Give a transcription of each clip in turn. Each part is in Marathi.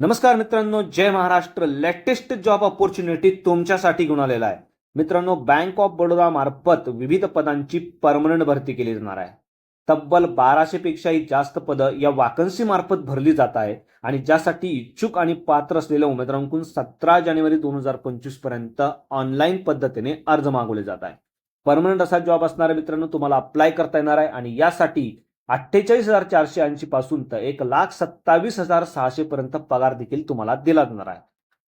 नमस्कार मित्रांनो जय महाराष्ट्र. लेटेस्ट जॉब ऑपॉर्च्युनिटी तुमच्यासाठी घेऊन आलेला आहे. मित्रांनो बँक ऑफ बडोदा मार्फत विविध पदांची परमनंट भरती केली जाणार आहे. तब्बल बाराशे पेक्षाही जास्त पदं या वाकन्सी मार्फत भरली जात आहे आणि ज्यासाठी इच्छुक आणि पात्र असलेल्या उमेदवारांकडून सतरा जानेवारी दोन हजार पंचवीसपर्यंत ऑनलाईन पद्धतीने अर्ज मागवले जात आहे. परमनंट असा जॉब असणाऱ्या मित्रांनो तुम्हाला अप्लाय करता येणार आहे आणि यासाठी अठ्ठेचाळीस हजार चारशे ऐंशी पासून तर एक लाख सत्तावीस हजार सहाशे पर्यंत पगार देखील तुम्हाला दिला जाणार आहे.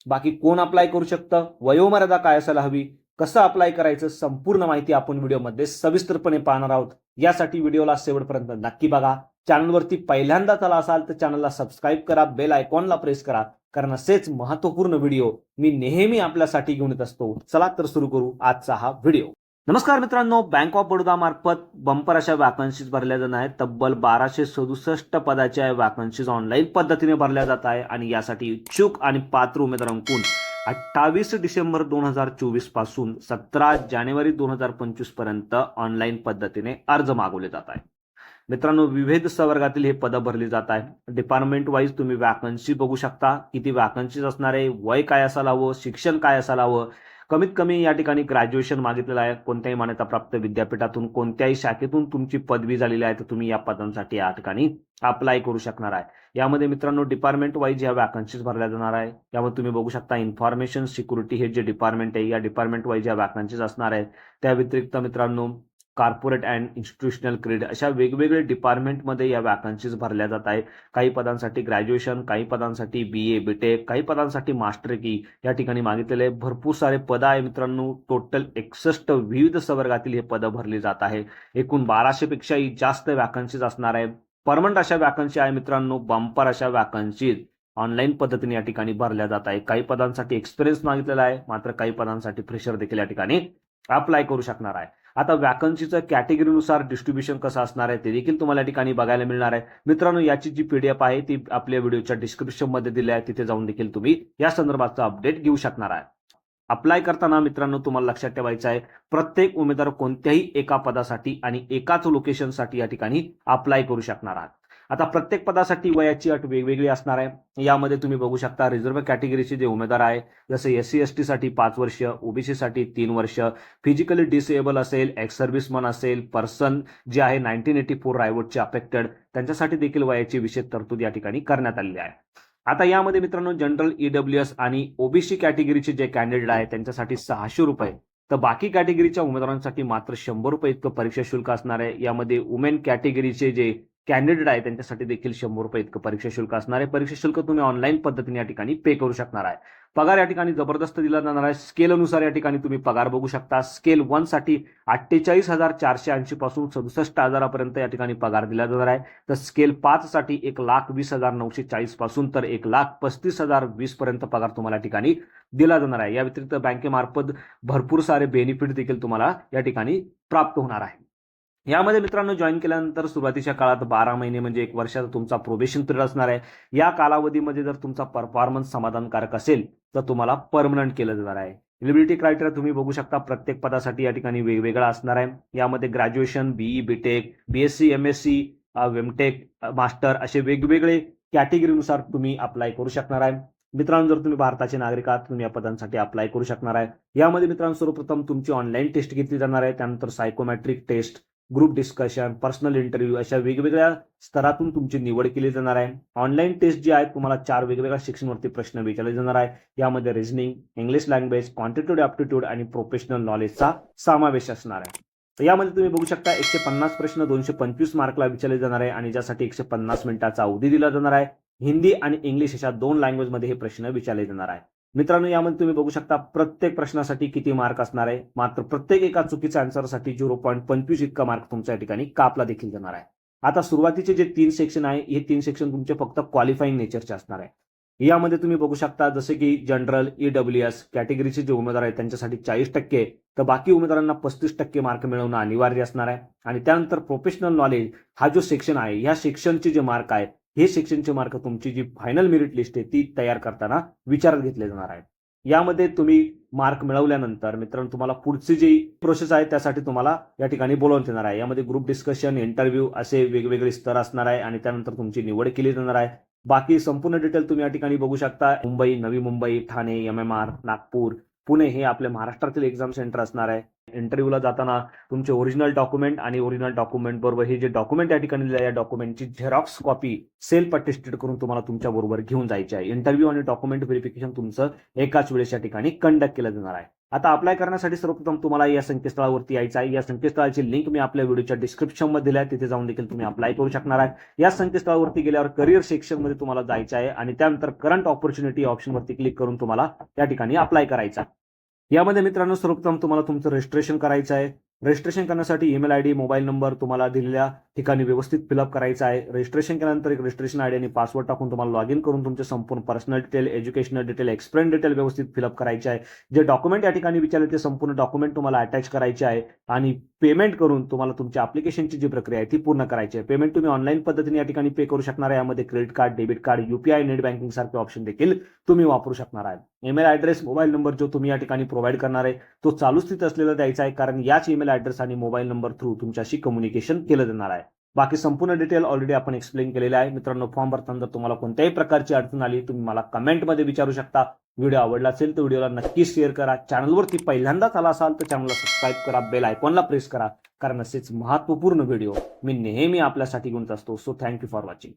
बाकी कोण अप्लाय करू शकतं? वयोमर्यादा काय असायला हवी? कसं अप्लाय करायचं? संपूर्ण माहिती आपण व्हिडिओमध्ये सविस्तरपणे पाहणार आहोत. यासाठी व्हिडिओला शेवटपर्यंत नक्की बघा. चॅनलवरती पहिल्यांदा आला असाल तर चॅनलला सबस्क्राईब करा. बेल आयकॉनला प्रेस करा. कारण असेच महत्त्वपूर्ण व्हिडिओ मी नेहमी आपल्यासाठी घेऊन येत असतो. चला तर सुरू करू आजचा हा व्हिडिओ. नमस्कार मित्रांनो बँक ऑफ बडोदा मार्फत बंपर अशा वॅकन्सीज भरल्या जाणार आहेत. तब्बल बाराशे सदुसष्ट पदाच्या वॅकन्सीज ऑनलाईन पद्धतीने भरल्या जात आहे आणि यासाठी इच्छुक आणि पात्र उमेदवारांकून अठ्ठावीस डिसेंबर दोन हजार चोवीसपासून सतरा जानेवारी दोन हजार पंचवीसपर्यंत ऑनलाईन पद्धतीने अर्ज मागवले जात आहे मित्रांनो विविध संवर्गातील हे पदं भरली जात आहे डिपार्टमेंट वाईज तुम्ही वॅकन्सी बघू शकता. किती वॅकन्सीज असणार आहे वय काय असायला हवं शिक्षण काय असायला हवं कमीत कमी या ठिकाणी ग्रॅज्युएशन मागितलेलं आहे. कोणत्याही मान्यताप्राप्त विद्यापीठातून कोणत्याही शाखेतून तुमची पदवी झालेली आहे तर तुम्ही या पदांसाठी या ठिकाणी अप्लाय करू शकणार आहे. यामध्ये मित्रांनो डिपार्टमेंट वाईज या वॅकन्सीज भरल्या जाणार आहे यामध्ये तुम्ही बघू शकता इन्फॉर्मेशन सिक्युरिटी हे जे डिपार्टमेंट आहे या डिपार्टमेंट वाईज या वॅकन्सीज असणार आहेत त्या व्यतिरिक्त मित्रांनो कॉर्पोरेट अँड इन्स्टिट्यूशनल क्रेडिट अशा वेगवेगळे डिपार्टमेंटमध्ये या वॅकन्सीज भरल्या जात आहे काही पदांसाठी ग्रॅज्युएशन काही पदांसाठी बी ए बीटेक काही पदांसाठी मास्टर की या ठिकाणी मागितलेले भरपूर सारे पद आहे मित्रांनो. टोटल एकसष्ट विविध संवर्गातील हे पदं भरली जात आहे एकूण बाराशे पेक्षाही जास्त वॅकन्सीज असणार आहे परमनंट अशा वॅकन्सी आहे मित्रांनो. बंपर अशा वॅकन्सीज ऑनलाईन पद्धतीने या ठिकाणी भरल्या जात आहे काही पदांसाठी एक्सपिरियन्स मागितलेला आहे. मात्र काही पदांसाठी फ्रेशर देखील या ठिकाणी अप्लाय करू शकणार आहे. आता वॅकन्सीचं कॅटेगरीनुसार डिस्ट्रीब्युशन कसं असणार आहे ते देखील तुम्हाला या ठिकाणी बघायला मिळणार आहे. मित्रांनो याची जी पीडीएफ आहे ती आपल्या व्हिडिओच्या डिस्क्रिप्शनमध्ये दिली आहे. तिथे जाऊन देखील तुम्ही या संदर्भाचं अपडेट घेऊ शकणार आहे. अप्लाय करताना मित्रांनो तुम्हाला लक्षात ठेवायचं आहे प्रत्येक उमेदवार कोणत्याही एका पदासाठी आणि एकाच लोकेशनसाठी या ठिकाणी अप्लाय करू शकणार आहात. आता प्रत्येक पदासाठी वयाची अट वेगवेगळी असणार आहे. यामध्ये तुम्ही बघू शकता रिझर्व्ह कॅटेगरीचे जे उमेदवार आहे जसे एस सी एस टी साठी पाच वर्ष ओबीसी साठी तीन वर्ष फिजिकली डिसेबल असेल एक्स सर्व्हिसमन असेल पर्सन जे आहे नाईन्टीन एटी फोर रायवोडचे अफेक्टेड त्यांच्यासाठी देखील वयाची विशेष तरतूद या ठिकाणी करण्यात आलेली आहे. आता यामध्ये मित्रांनो जनरल ईडब्ल्यू एस आणि ओबीसी कॅटेगरीचे जे कॅन्डिडेट आहे त्यांच्यासाठी सहाशे रुपये. तर बाकी कॅटेगरीच्या उमेदवारांसाठी मात्र शंभर रुपये इतकं परीक्षा शुल्क असणार आहे. यामध्ये वुमेन कॅटेगरीचे जे कॅन्डिडेट आहे त्यांच्यासाठी देखील शंभर रुपये इतकं परीक्षा शुल्क असणार आहे. परीक्षा शुल्क तुम्ही ऑनलाईन पद्धतीने या ठिकाणी पे करू शकणार आहे. पगार या ठिकाणी जबरदस्त दिला जाणार आहे. स्केलनुसार या ठिकाणी तुम्ही पगार बघू शकता. स्केल वनसाठी अठ्ठेचाळीस हजार चारशे ऐंशी पासून सदुसष्ट हजारापर्यंत या ठिकाणी पगार दिला जाणार आहे. तर स्केल पाच साठी एक लाख वीस हजार नऊशे चाळीसपासून तर एक लाख पस्तीस हजार वीस पर्यंत पगार तुम्हाला या ठिकाणी दिला जाणार आहे. या व्यतिरिक्त बँकेमार्फत भरपूर सारे बेनिफिट देखील तुम्हाला या ठिकाणी प्राप्त होणार आहे. यामध्ये मित्रांनो जॉईन केल्यानंतर सुरुवातीच्या काळात बारा महिने म्हणजे एक वर्षाचा तुमचा प्रोबेशन पिरियड असणार आहे. या कालावधीमध्ये जर तुमचा परफॉर्मन्स समाधानकारक असेल तर तुम्हाला परमनंट केलं जाणार आहे. एलिबिलिटी क्रायटेरिया तुम्ही बघू शकता. प्रत्येक पदासाठी या ठिकाणी वेगवेगळा असणार आहे. यामध्ये graduation B E B Tech B Sc M S C वेमटेक master असे वेगवेगळे कॅटेगरीनुसार तुम्ही अप्लाय करू शकणार आहे. मित्रांनो जर तुम्ही भारताचे नागरिक आहात तुम्ही या पदांसाठी अप्लाय करू शकणार आहे. यामध्ये मित्रांनो सर्वप्रथम तुमची ऑनलाईन टेस्ट घेतली जाणार आहे. त्यानंतर psychometric test group discussion personal interview अशा वेगवेगळ्या स्तरातून तुमची निवड केली जाणार आहे. ऑनलाईन टेस्ट जी आहेत तुम्हाला चार वेगवेगळ्या शिक्षणवरती प्रश्न विचारले जाणार आहे. यामध्ये reasoning English language quantitative aptitude आणि प्रोफेशनल नॉलेजचा समावेश असणार आहे. तर यामध्ये तुम्ही बघू शकता एकशे पन्नास प्रश्न दोनशे पंचवीस मार्कला विचारले जाणार आहे आणि ज्यासाठी एकशे पन्नास मिनिटाचा अवधी दिला जाणार आहे. हिंदी आणि इंग्लिश अशा दोन लँग्वेजमध्ये हे प्रश्न विचारले जाणार आहे. मित्रांनो यामध्ये तुम्ही बघू शकता प्रत्येक प्रश्नासाठी किती मार्क असणार आहे. मात्र प्रत्येक एका चुकीच्या आन्सरसाठी झिरो पॉईंट पंचवीस इतका मार्क तुमच्या या ठिकाणी कापला देखील जाणार आहे. आता सुरुवातीचे जे तीन सेक्शन आहे हे तीन सेक्शन तुमचे फक्त क्वालिफाईंग नेचरचे असणार आहे. यामध्ये तुम्ही बघू शकता जसे की जनरल ईडब्ल्यू एस कॅटेगरीचे जे उमेदवार आहेत त्यांच्यासाठी चाळीस टक्के तर बाकी उमेदवारांना पस्तीस टक्के मार्क मिळवणं अनिवार्य असणार आहे. आणि त्यानंतर प्रोफेशनल नॉलेज हा जो सेक्शन आहे ह्या सेक्शनचे जे मार्क आहेत हे सेक्शनचे मार्क तुमची जी फायनल मेरिट लिस्ट आहे ती तयार करताना विचारात घेतले जाणार आहे यामध्ये तुम्ही मार्क मिळवल्यानंतर मित्रांनो तुम्हाला पुढची जी प्रोसेस आहे त्यासाठी तुम्हाला या ठिकाणी बोलवून येणार आहे. यामध्ये ग्रुप डिस्कशन इंटरव्ह्यू असे वेगवेगळे स्तर असणार आहे आणि त्यानंतर तुमची निवड केली जाणार आहे. बाकी संपूर्ण डिटेल तुम्ही या ठिकाणी बघू शकता. Mumbai Navi Mumbai Thane M M R Nagpur Pune हे आपल्या महाराष्ट्रातील एक्झाम सेंटर असणार आहे. इंटरव्ह्यूला जाताना तुमचे ओरिजिनल डॉक्युमेंट आणि ओरिजिनल डॉक्युमेंट बरोबर हे जे डॉक्युमेंट या ठिकाणी दिले या डॉक्युमेंटची झेरॉक्स कॉपी सेल्फ अटेस्टेड करून तुम्हाला तुमच्या बरोबर घेऊन जायचे आहे. इंटरव्ह्यू आणि डॉक्युमेंट व्हेरिफिकेशन तुमचं एकाच वेळेस या ठिकाणी कंडक्ट केलं जाणार आहे. आता अप्लाय करण्यासाठी सर्वप्रथम तुम्हाला या संकेतस्थळावरती यायचं आहे. या संकेतस्थळाची लिंक मी आपल्या व्हिडिओच्या डिस्क्रिप्शनमध्ये दिली आहे. तिथे जाऊन देखील तुम्ही अप्लाय करू शकणार आहे. या संकेतस्थळावरती गेल्यावर करिअर सेक्शनमध्ये तुम्हाला जायचं आहे आणि त्यानंतर करंट ऑपॉर्च्युनिटी ऑप्शनवरती क्लिक करून तुम्हाला त्या ठिकाणी अप्लाय करायचं आहे. यामध्ये मित्रांनो सर्वप्रथम तुम्हाला तुमचं रजिस्ट्रेशन करायचं आहे. रजिस्ट्रेशन करण्यासाठी email I D mobile number तुम्हाला दिलेल्या ठिकाणी व्यवस्थित फिलअप करायचं आहे. रजिस्ट्रेशन केल्यानंतर एक रजिस्ट्रेशन आय डी आणि पासवर्ड टाकून तुम्हाला लॉग इन करून तुमचे संपूर्ण personal detail educational detail explain detail व्यवस्थित फिलअप करायचे आहे. जे डॉक्युमेंट या ठिकाणी विचारले ते संपूर्ण डॉक्युमेंट तुम्हाला अटॅच करायचे आहे आणि पेमेंट करून तुम्हाला तुमच्या अप्लिकेशनची जी प्रक्रिया आहे ती पूर्ण करायची आहे. पेमेंट तुम्ही ऑनलाईन पद्धतीने या ठिकाणी पे करू शकणार आहे. यामध्ये credit card debit card UPI net banking सारखे ऑप्शन देखील तुम्ही वापरू शकणार आहे. ईमेल ॲड्रेस मोबाईल नंबर जो तुम्ही या ठिकाणी प्रोव्हाइड करणार आहे तो चालू स्थित असलेला द्यायचा आहे. कारण याच ईमेल ॲड्रेस आणि मोबाईल नंबर थ्रू तुमच्याशी कम्युनिकेशन केलं जाणार आहे. बाकी संपूर्ण डिटेल ऑलरेडी आपण एक्सप्लेन केलेले आहे. मित्रांनो फॉर्म भरताना जर तुम्हाला कोणत्याही प्रकारची अडचण आली तुम्ही मला कमेंटमध्ये विचारू शकता. व्हिडिओ आवडला असेल तर व्हिडिओला नक्की शेअर करा. चॅनलवरती पहिल्यांदाच आला असाल तर चॅनलला सबस्क्राईब करा. बेल आयकॉनला प्रेस करा. कारण असेच महत्त्वपूर्ण व्हिडिओ मी नेहमी आपल्यासाठी गुंत असतो. So thank you for watching